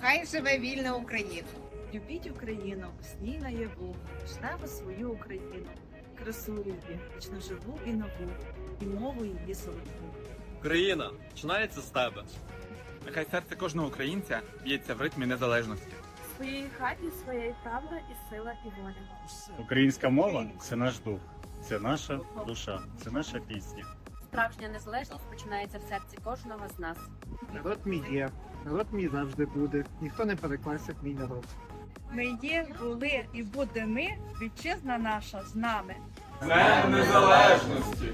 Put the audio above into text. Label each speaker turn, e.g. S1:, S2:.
S1: Хай живе вільна Україна!
S2: Любіть Україну, сній наяву, жнемо свою Україну, красу любі, вічно живу і нову, і мову її солодку.
S3: Україна починається з тебе.
S4: Нехай серце кожного українця б'ється в ритмі незалежності.
S5: В своїй хаті своя правда і сила і воля.
S6: Українська мова це наш дух, це наша душа, це наша пісня.
S7: Справжня незалежність починається в серці кожного з нас.
S8: Народ мій є, народ мій завжди буде. Ніхто не перекласить мій народ.
S9: Ми є, були і буде ми, вітчизна наша з нами.
S4: Днем незалежності!